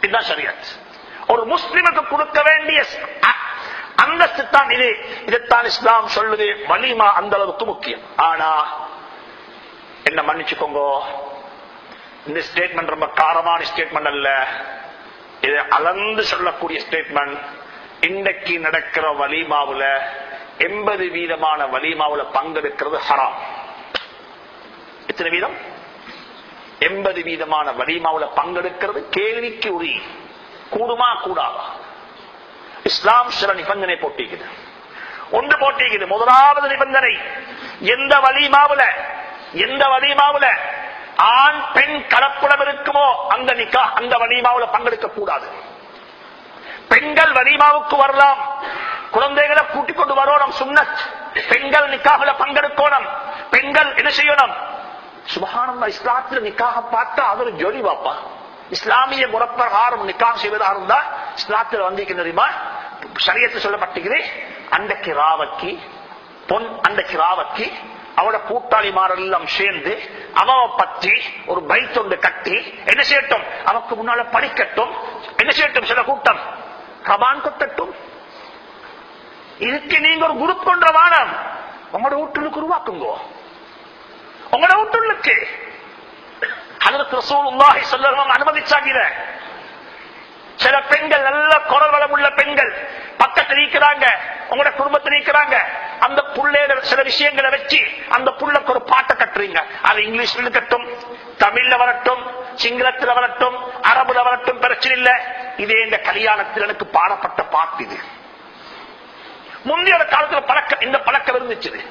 இதுதான் ஷரியத். ஒரு முஸ்லிமுக்கு கொடுக்க வேண்டிய அந்தஸ்து தான் இது. இதைத்தான் இஸ்லாம் சொல்லுது. வலிமா அந்த அளவுக்கு முக்கியம். ஆனா என்ன மன்னிச்சுக்கோங்க. இந்த ஸ்டேட்மெண்ட் ரொம்ப காரமான ஸ்டேட்மெண்ட் அல்ல. இது அளந்து சொல்லக்கூடிய ஸ்டேட்மெண்ட் இன்றைக்கு நடக்கிற வலிமாவுல எண்பது வீதமான வலிமாவுல பங்கெடுக்கிறது ஹராம். எத்தனை வீதம்? எண்பது வீதமான வலிமாவுல பங்கெடுக்கிறது கேள்விக்கு உரி. கூடுமா கூடாதா? இஸ்லாம் சில நிபந்தனை போட்டிக்குது. ஒன்று போட்டிக்குது முதலாவது நிபந்தனை எந்த வலிமாவுல எந்த வலிமாவுல ஆண் பெண் கலப்புடம் இருக்குமோ அந்த நிக்கா அந்த வலிமாவுல பங்கெடுக்க கூடாது. பெண்கள் வலிமாவுக்கு வரலாம். குழந்தைகளை கூட்டிக் கொண்டு வரணும் சுண்ணத். பெண்கள் நிக்காவில பங்கெடுக்கணும். பெண்கள் என்ன செய்யணும்? சுபகானந்தா இஸ்லாத்துல நிக்காக பார்த்தா அது ஒரு ஜொலி பாப்பா. இஸ்லாமிய முறப்பிரகாரம் நிக்காக செய்வதாக இருந்தா இஸ்லாத்தில் வந்திருக்க தெரியுமா? சரியத்து சொல்லப்பட்டிருக்குது அன்றைக்கு ராவக்கி பொன் அன்றைக்கு ராவக்கி அவட கூட்டாளிமாரெல்லாம் சேர்ந்து அவ பற்றி ஒரு பைத்தொண்டு கட்டி என்ன செய்யட்டும்? அவக்கு முன்னால படிக்கட்டும் என்ன செய்யட்டும்? சில கூட்டம். கபான் கொத்தட்டும் இதுக்கு நீங்க ஒரு குரு கொண்ட வானம். உங்களோட வீட்டுக்கு உருவாக்குங்கோ. உங்களோட வீட்டுக்கு அதற்கு ரசூலுல்லாஹி ஸல்லல்லாஹு அனுமதிச்சாங்க. இத. சில பெண்கள் நல்ல குரல் வளம் உள்ள பெண்கள் பக்கத்தில் இருக்கிறாங்க உங்களோட குடும்பத்தில் இருக்கிறாங்க அந்த புள்ளையில சில விஷயங்களை வச்சு அந்த புள்ளக்கு ஒரு பாட்டை கட்டுறீங்க. அது இங்கிலீஷ்ல இருக்கட்டும் தமிழ்ல வரட்டும் சிங்களத்துல வரட்டும் அரபுல வரட்டும் பிரச்சனை இல்ல. இதே இந்த கல்யாணத்தில் எனக்கு பாடப்பட்ட பாட்டு இது. முந்தைய காலத்துல பழக்கம் இந்த பழக்கம் இருந்துச்சு.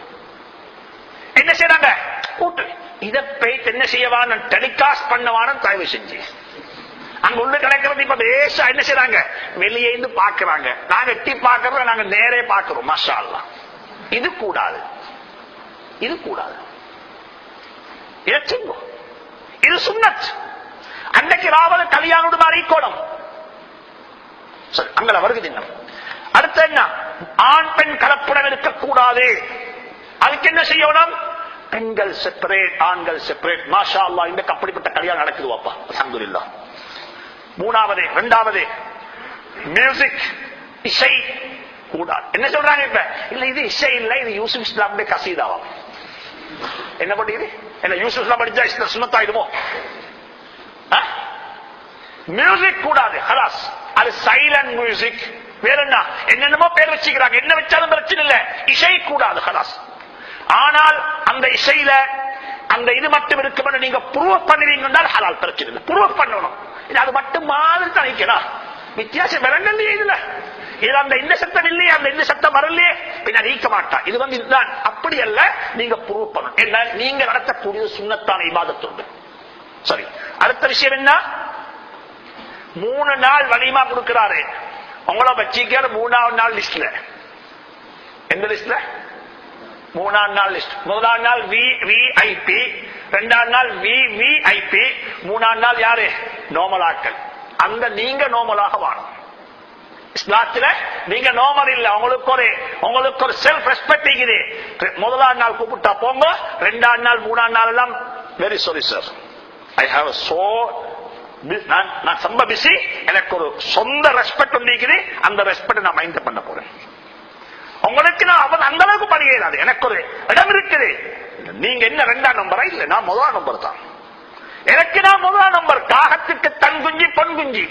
என்ன செய்யறாங்க கூட்டு. இதை போயிட்டு என்ன செய்யவான டெலிகாஸ்ட் பண்ணவான தயவு செஞ்சு. அங்க உள்ள கிடைக்கிறது இப்ப லேசா என்ன செய்யறாங்க வெளியே இருந்து பாக்குறாங்க நாங்க எட்டி பாக்குறத நாங்க நேரே பாக்குறோம் மஷா இது கூடாது. இது கூடாது. இதை இது சுண்ணத். அன்னைக்கு ராவல கல்யாணோடு மாதிரி கோணம் சரி அங்கல இன்னும். அடுத்து என்ன? ஆண் பெண் கலப்புடன் இருக்கக்கூடாது அதுக்கு என்ன செய்யணும்? பெண்கள் செப்பரேட் ஆண்கள் செப்பரேட் மாஷா அல்லா இந்த அப்படிப்பட்ட கல்யாணம் நடக்குது வாப்பா அல்ஹம்துலில்லாஹ் மூணாவது இரண்டாவது மியூசிக் இசை கூடாது. என்ன சொல்றாங்க இப்ப? இல்ல இது இசை இல்ல இது யூசுப் இஸ்லாமுடைய கசீதாவா? என்ன பண்ணிது என்ன யூசுப் இஸ்லாம் படிச்சா இஸ்லாம் சுண்ணத்தாயிடுமோ? மியூசிக் கூடாது ஹலாஸ். அது சைலண்ட் மியூசிக் வேற என்ன? என்னென்னமோ பேர் வச்சுக்கிறாங்க. என்ன வச்சாலும் பிரச்சனை இல்ல. இசை கூடாது ஹலாஸ். ஆனால் அந்த இசையில அந்த இது மட்டும் இருக்குமென்னு நீங்க ப்ரூவ் பண்ணுவீங்கன்னா ஹலால் பிரச்சனை ப்ரூவ் பண்ணணும். இது அது மட்டும் மாதிரி தனிக்கலாம் வித்தியாசம் விளங்கலையே இதுல. இது அந்த இந்த சத்தம் இல்லையே அந்த இந்த சத்தம் வரலையே. பின்ன நீக்க மாட்டான் இது வந்து இதுதான். அப்படி அல்ல நீங்க ப்ரூவ் பண்ணணும். என்ன? நீங்க நடத்தக்கூடிய சுண்ணத்தான இபாதத்துண்டு. சரி. அடுத்த விஷயம் என்ன? மூணு நாள் வலிமா கொடுக்கிறாரு. உங்களை வச்சிக்கிற மூணாவது நாள் லிஸ்ட்ல எந்த லிஸ்ட்ல மூணாம் நாள் லிஸ்ட் முதலாம் நாள் வி விஐபி ரெண்டாம் நாள் வி விஐபி மூணாம் நாள் யாரு? நோமலாக்கள் அந்த நீங்க நோமலாக வாழும் இஸ்லாத்துல நீங்க நோமல் இல்ல. உங்களுக்கு ஒரு உங்களுக்கு ஒரு செல்ஃப் ரெஸ்பெக்ட் இருக்குது முதலாம் நாள் கூப்பிட்டா போங்க. ரெண்டாம் நாள் மூணாம் நாள் எல்லாம் very sorry sir I have so நான் நான் ரொம்ப பிஸி எனக்கு ஒரு சொந்த ரெஸ்பெக்ட் ஒன்று அந்த ரெஸ்பெக்ட் நான் மைண்ட் பண்ண போறேன். உங்களுக்கு நான் அவன் அந்த அளவுக்கு படிக்கிறாது எனக்கு ஒரு இடம் இருக்குது. நீங்க என்ன ரெண்டாம் நம்பரா? இல்ல நான் முதலாம் நம்பர் தான். எனக்கு நான் முதலாம் நம்பர். காகத்துக்கு தன் குஞ்சு பொன் குஞ்சு.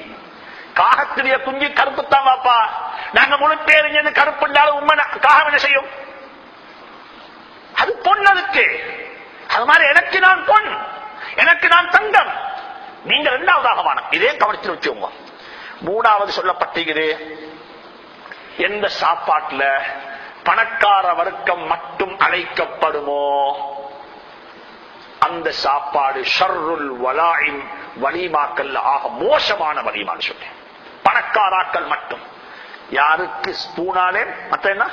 காகத்துடைய குஞ்சு கருப்பு தான் வாப்பா நாங்க முழு பேர் கருப்பு இருந்தாலும் உண்மை காகம் என்ன செய்யும்? அது பொன் அதுக்கு. அது மாதிரி எனக்கு நான் பொன். எனக்கு நான் தங்கம். நீங்க இரண்டாவதாக வானம். இதே கவனத்தில் வச்சுக்கோங்க. மூணாவது சொல்லப்பட்டிருக்குது. எந்த சாப்பாட்டுல பணக்கார வர்க்கம் மட்டும் அழைக்கப்படுமோ அந்த சாப்பாடு ஷர்ருல் வலாயின் வலிமாக்கல் ஆக மோசமான வலிமான்னு சொல்றேன். பணக்காராக்கள் மட்டும். யாருக்கு ஸ்பூனாலே மத்த என்ன?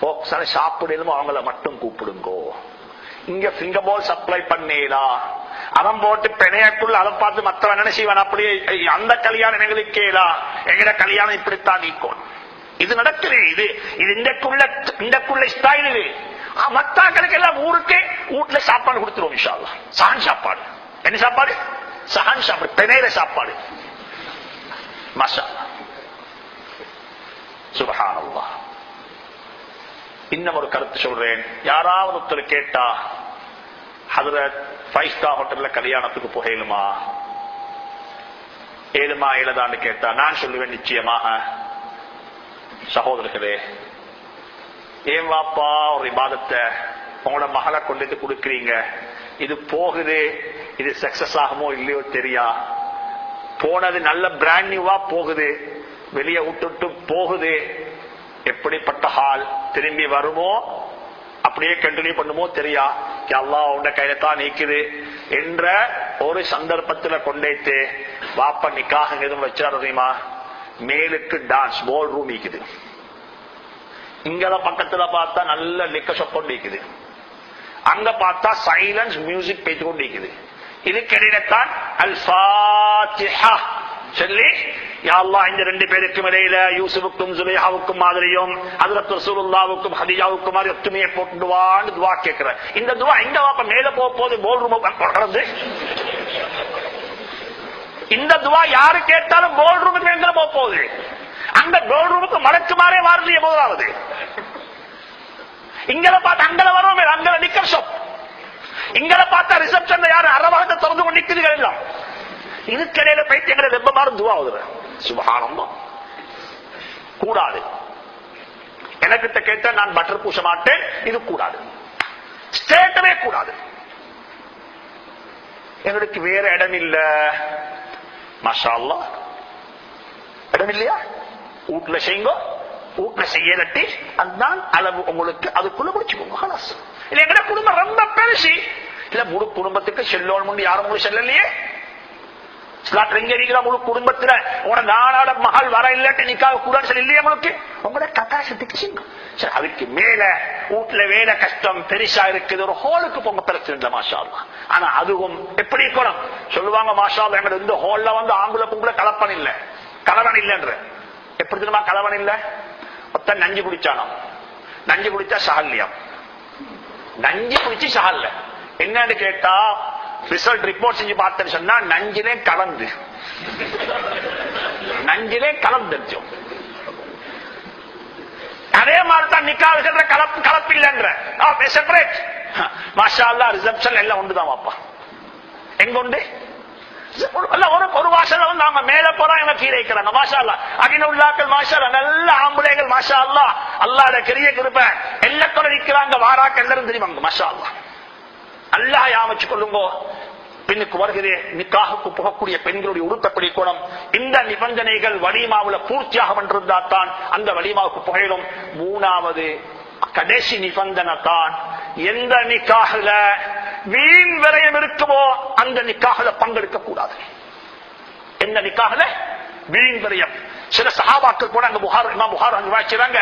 போக்ஸால சாப்பிடணுமோ அவங்கள மட்டும் கூப்பிடுங்கோ. இங்க பிங்கர் பால் சப்ளை பண்ணேடா. அவன் போட்டு பெணையக்குள்ள அதை பார்த்து மத்தவன் என்ன செய்வான்? அப்படியே அந்த கல்யாணம் எங்களுக்கேடா எங்கட கல்யாணம் இப்படித்தான் நீக்கும். இது நடக்குது. இது இது இந்தக்குள்ள இந்தக்குள்ள ஸ்டைல் இது. மத்தாக்களுக்கு எல்லாம் ஊருக்கே வீட்டுல சாப்பாடு கொடுத்துருவோம் இன்ஷா சாப்பாடு. என்ன சாப்பாடு? சஹன் சாப்பாடு. பெணையில சாப்பாடு. மசா சுபஹானல்லாஹ். இன்னும் ஒரு கருத்து சொல்றேன். யாராவது ஒருத்தர் கேட்டா ஹதரத் ஃபைவ் ஸ்டார் ஹோட்டல்ல கல்யாணத்துக்கு புகையிலுமா ஏழுமா ஏழுதான்னு கேட்டா நான் சொல்லுவேன் நிச்சயமாக. சகோதரர்களே ஏன் வாப்பா ஒரு விவாதத்தை உங்களோட மகளை கொண்டு வந்து கொடுக்குறீங்க? இது போகுது இது சக்சஸ் ஆகுமோ இல்லையோ தெரியா? போனது நல்ல பிராண்ட் நியூவா போகுது வெளியே விட்டுட்டு போகுது. எப்படிப்பட்ட ஹால் திரும்பி வருமோ? அப்படியே கண்டினியூ பண்ணுமோ தெரியா? எல்லாம் உண்ட கையில தான் நீக்குது என்ற ஒரு சந்தர்ப்பத்துல கொண்டேத்து. வாப்ப நிக்காக எதுவும் வச்சாரு தெரியுமா? மேலுக்கு டான்ஸ் போல் ரூம் நீக்குது. இங்கத பக்கத்துல பார்த்தா நல்ல லிக்க ஷாப் கொண்டு இருக்குது அங்க பார்த்தா சைலன்ஸ் மியூசிக் பேச்சு கொண்டு இருக்குது இதுக்கிடையில தான் அல் சொல்லி யா இந்த ரெண்டு பேருக்கும் இடையில யூசுஃபுக்கும் சுலைஹாவுக்கும் மாதிரியும் ஹஜரத் ரசூலுல்லாவுக்கும் ஹதீஜாவுக்கும் மாதிரி ஒத்துமையை போட்டுடுவான்னு துவா கேட்கிறேன் இந்த துவா எங்க வாப்ப மேல போக போது போல் ரூம் கடந்து இந்த துவா யாரு கேட்டாலும் போல் ரூமுக்கு எங்க போக போகுது அந்த போல் ரூமுக்கு மடக்கு மாறே வாரது போதாவது இங்கல பார்த்து அங்கல வரும் அங்கல நிக்கர் ஷாப் இங்கல பார்த்தா ரிசப்ஷன்ல யாரு அறவாகத்தை திறந்து கொண்டு நிக்குதுகள் எல்லாம் இதுக்கடையில பைத்தியங்களை ரொம்ப மாறும் துவா ஆகுது சுபகானந்தம். கூடாது. எனக்கிட்ட கேட்டா நான் பட்டர் பூச மாட்டேன் இது கூடாது. ஸ்டேட்டவே கூடாது. எங்களுக்கு வேற இடம் இல்ல. மஷா இடம் இல்லையா? வீட்டுல செய்யுங்க. வீட்டுல செய்யலட்டி அதுதான் அளவு உங்களுக்கு அதுக்குள்ள முடிச்சுக்கோங்க ஹலாஸ் இல்ல எங்கட குடும்பம் ரொம்ப பெருசு. இல்ல முழு குடும்பத்துக்கு செல்லோன் முன்னு யாரும் முழு செல்லலையே. ஸ்லாட் எங்க இருக்கிற முழு குடும்பத்துல உங்களோட நாடாட மகள் வர இல்லாட்டி நிக்காக கூடாது சொல்லி இல்லையா உங்களுக்கு உங்களோட கட்டாசத்துக்கு சரி அதுக்கு மேல வீட்டுல வேலை கஷ்டம் பெருசா இருக்குது. ஒரு ஹோலுக்கு போங்க பிரச்சனை இல்லை மாஷா ஆனா அதுவும் எப்படி இருக்கணும்? சொல்லுவாங்க மாஷா எங்க இந்த ஹோல்ல வந்து ஆம்புல பொம்பளை கலப்பன் இல்ல. கலவன் இல்லைன்ற. எப்படி தெரியுமா கலவன் இல்ல? மொத்தம் நஞ்சு குடிச்சானோ நஞ்சு குடிச்சா சஹல்லியம் நஞ்சு குடிச்சு சஹல்ல என்னன்னு கேட்டா ரிசல்ட் ரிப்போர்ட் செஞ்சு பார்த்தேன்னு சொன்னா நஞ்சிலே கலந்து. நஞ்சிலே கலந்துருச்சோம் அதே மாதிரி தான் நிக்காது கலப்பு கலப்பு இல்லைன்ற செப்பரேட் மாஷா அல்லா ரிசப்ஷன் எல்லாம் ஒன்றுதான் வாப்பா எங்க உண்டு? ஒரு ஒரு நாங்க மேல போறோம் இவங்க கீழே இருக்கிறாங்க மாஷா அல்லா அகின உள்ளாக்கள் மாஷா நல்ல ஆம்பளைகள் மாஷா அல்லா அல்லாத கிரிய கிருப்ப எல்லாத்தோட நிக்கிறாங்க வாராக்கள் எல்லாரும் தெரியுவாங்க மாஷா அல்லா அல்லாஹ் யாமச்சு கொள்ளுங்கோ? பெண்ணுக்கு வருகிறேன் நிக்காகுக்கு புகக்கூடிய பெண்களுடைய உடுத்தப்படி கோணம் இந்த நிபந்தனைகள் வலிமாவுல பூர்த்தியாக வந்திருந்தா தான் அந்த வலிமாவுக்கு புகையிடும் மூணாவது கடைசி நிபந்தனை தான் எந்த நிக்காகல வீண் விரயம் இருக்குமோ அந்த நிக்காகல பங்கெடுக்க கூடாது எந்த நிக்காகல வீண் விரயம். சில சகாபாக்கள் கூட அங்க புகார் புகார் அங்க வாய்க்கிறாங்க